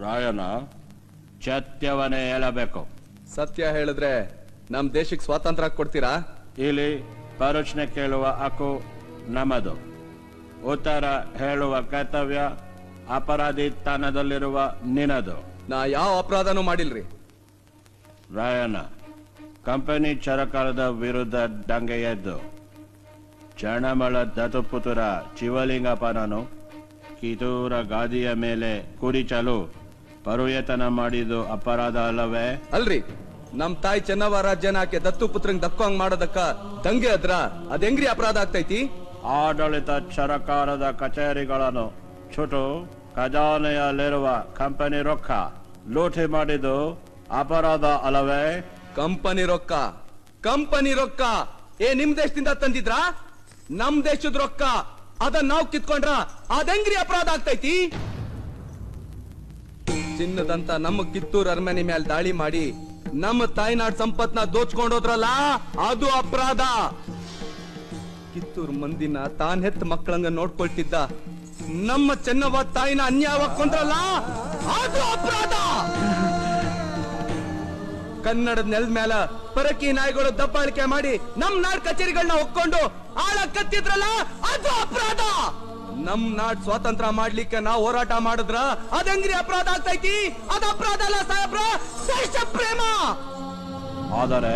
ರಾಯನ ಚತ್ಯವನೇ ಹೇಳಬೇಕು. ಸತ್ಯ ಹೇಳಿದ್ರೆ ನಮ್ ದೇಶಕ್ಕೆ ಸ್ವಾತಂತ್ರ್ಯ ಕೊಡ್ತೀರಾ? ಇಲ್ಲಿ ಪ್ರಶ್ನೆ ಕೇಳುವ ಹಕ್ಕು ನಮ್ಮದು. ಉತ್ತರ ಹೇಳುವ ಕರ್ತವ್ಯ ಅಪರಾಧಿ ತಾಣದಲ್ಲಿರುವ ನಿನದು. ನಾ ಯಾವ ಅಪರಾಧನೂ ಮಾಡಿಲ್ರಿ. ರಾಯಣ್ಣ ಕಂಪನಿ ಚರಕಾರದ ವಿರುದ್ಧ ದಂಗೆ ಎದ್ದು ಚಣಮಳ ದತ್ತುಪುತ್ರ ಶಿವಲಿಂಗಪ್ಪನನು ಕಿತೂರ ಗಾದಿಯ ಮೇಲೆ ಕುರಿಚಲು ಪರುಯತನ ಮಾಡಿದ್ದು ಅಪರಾಧ ಅಲ್ಲವೇ? ಅಲ್ರಿ. ನಮ್ ತಾಯಿ ಚೆನ್ನವ ರಾಜ್ಯನ ಆಕೆ ದತ್ತು ಪುತ್ರಂಗ್ ದಕ್ಕಂಗ್ ಮಾಡೋದಕ್ಕ ದಂಗೆ ಅದ್ರ. ಅದ್ ಹೆಂಗ್ರಿ ಅಪರಾಧ ಆಗ್ತೈತಿ? ಆಡಳಿತ ಸರಕಾರದ ಕಚೇರಿಗಳನ್ನು ಚುಟು ಖಜಾನೆಯಲ್ಲಿರುವ ಕಂಪನಿ ರೊಕ್ಕ ಲೂಟಿ ಮಾಡಿದ್ದು ಅಪರಾಧ ಅಲ್ಲವೇ? ಕಂಪನಿ ರೊಕ್ಕ. ಕಂಪನಿ ರೊಕ್ಕ. ಏ ನಿಮ್ ದೇಶದಿಂದ ತಂದಿದ್ರ? ನಮ್ ದೇಶದ ರೊಕ್ಕ. ಅದನ್ನ ನಾವ್ ಕಿತ್ಕೊಂಡ್ರ ಅದೆಂಗ್ರಿ ಅಪರಾಧ ಆಗ್ತೈತಿ? ಚಿನ್ನದಂತ ನಮ್ಮ ಕಿತ್ತೂರ್ ಅರಮನೆ ಮೇಲೆ ದಾಳಿ ಮಾಡಿ ನಮ್ಮ ತಾಯ್ನಾಡ್ ಸಂಪತ್ನ ದೋಚ್ಕೊಂಡೋದ್ರಲ್ಲ? ಅದು ಅಪರಾಧ. ಕಿತ್ತೂರ್ ಮಂದಿನ ತಾನ್ ಹೆತ್ತ ಮಕ್ಕಳಂಗ ನೋಡ್ಕೊಳ್ತಿದ್ದ ನಮ್ಮ ಚೆನ್ನವ ತಾಯಿನ ಅನ್ಯಾಯವಾಗಿ ಕೊಂದ್ರಲ್ಲ? ಅದು ಅಪರಾಧ. ಕನ್ನಡದ ನೆಲದ ಮೇಲೆ ಪರಕಿ ನಾಯಿಗಳು ದಬ್ಬಾಳಿಕೆ ಮಾಡಿ ನಮ್ ನಾಡ್ ಕಚೇರಿಗಳನ್ನ ಒಕ್ಕೊಂಡು ಆಳ ಕತ್ತಿದ್ರಲ್ಲ? ಅದು ಅಪರಾಧ. ನಮ್ ನಾಡ್ ಸ್ವಾತಂತ್ರ್ಯ ಮಾಡ್ಲಿಕ್ಕೆ ನಾವು ಹೋರಾಟ ಮಾಡಿದ್ರ ಅದಂಗ್ರಿ ಅಪರಾಧ ಆಗ್ತೈತಿ? ಅದ ಅಪರಾಧ ಅಲ್ಲ ಸಾಹೇಬ್ರ, ಶ್ರೇಷ್ಠ ಪ್ರೇಮ! ಆದರೆ